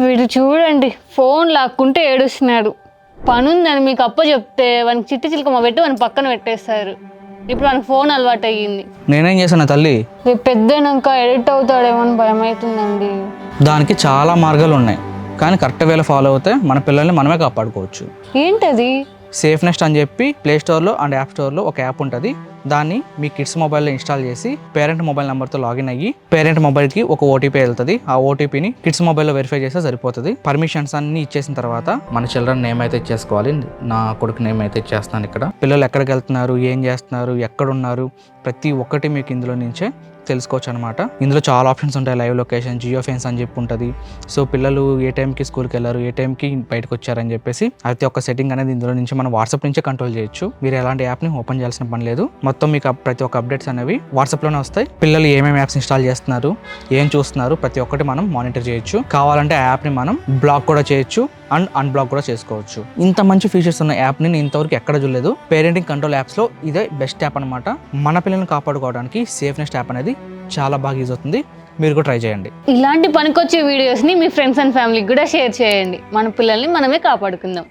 వీడు చూడండి ఫోన్ లాక్కుంటే ఏడుస్తున్నాడు. పనుందని మీకు అప్ప చెప్తే వానికి చిట్టి చిలకమ్మ పెట్టి వాని పక్కన పెట్టేస్తారు ఇప్పుడు వానికి ఫోన్ అలవాటు అయ్యింది నేనేం చేశాను తల్లి? రేపు పెద్దనాక ఎడిట్ అవుతాడేమో అని భయం అవుతుందండి దానికి చాలా మార్గాలు ఉన్నాయి కానీ కరెక్ట్ వేలో ఫాలో అవుతే మన పిల్లల్ని మనమే కాపాడుకోవచ్చు. ఏంటది? సేఫ్ నెస్ట్ అని చెప్పి ప్లే స్టోర్లో అండ్ యాప్ స్టోర్లో ఒక యాప్ ఉంటుంది. దాన్ని మీ కిడ్స్ మొబైల్లో ఇన్స్టాల్ చేసి పేరెంట్ మొబైల్ నెంబర్తో లాగిన్ అయ్యి పేరెంట్ మొబైల్కి ఒక ఓటీపీ వెళ్తుంది. ఆ ఓటీపీని కిడ్స్ మొబైల్లో వెరిఫై చేస్తే సరిపోతుంది. పర్మిషన్స్ అన్ని ఇచ్చేసిన తర్వాత మన చిల్డ్రన్ నేమ్ అయితే ఇచ్చేసుకోవాలి. నా కొడుకు నేమ్ అయితే ఇచ్చేస్తాను ఇక్కడ. పిల్లలు ఎక్కడికి వెళ్తున్నారు? ఏం చేస్తున్నారు? ఎక్కడున్నారు? ప్రతి ఒక్కటి మీకు ఇందులో నుంచే తెలుసుకోవచ్చు అనమాట ఇందులో చాలా ఆప్షన్స్ ఉంటాయి. లైవ్ లొకేషన్ జియో ఫెన్స్ అని చెప్పి ఉంటుంది. సో పిల్లలు ఏ టైంకి స్కూల్కి వెళ్ళారు ఏ టైంకి బయటకు వచ్చారని చెప్పేసి అయితే ఒక సెట్టింగ్ అనేది ఇందులో నుంచి మనం వాట్సాప్ నుంచే కంట్రోల్ చేయొచ్చు. మీరు ఎలాంటి యాప్ని ఓపెన్ చేయాల్సిన పని లేదు. మొత్తం మీకు ప్రతి ఒక్క అప్డేట్స్ అనేవి వాట్సాప్లోనే వస్తాయి. పిల్లలు ఏమేమి యాప్స్ ఇన్స్టాల్ చేస్తున్నారు ఏం చూస్తున్నారు ప్రతి ఒక్కటి మనం మానిటర్ చేయొచ్చు. కావాలంటే ఆ యాప్ని మనం బ్లాక్ కూడా చేయొచ్చు అండ్ అన్బ్లాక్ కూడా చేసుకోవచ్చు. ఇంత మంచి ఫీచర్స్ ఉన్న యాప్ని నేను ఇంతవరకు ఎక్కడ చూడలేదు. పేరెంటింగ్ కంట్రోల్ యాప్స్లో ఇదే బెస్ట్ యాప్ అనమాట మన పిల్లల్ని కాపాడుకోవడానికి సేఫ్నెస్ యాప్ అనేది చాలా బాగా యూజ్ అవుతుంది. మీరు కూడా ట్రై చేయండి. ఇలాంటి పనికొచ్చే వీడియోస్ని మీ ఫ్రెండ్స్ అండ్ ఫ్యామిలీకి కూడా షేర్ చేయండి. మన పిల్లల్ని మనమే కాపాడుకుందాం.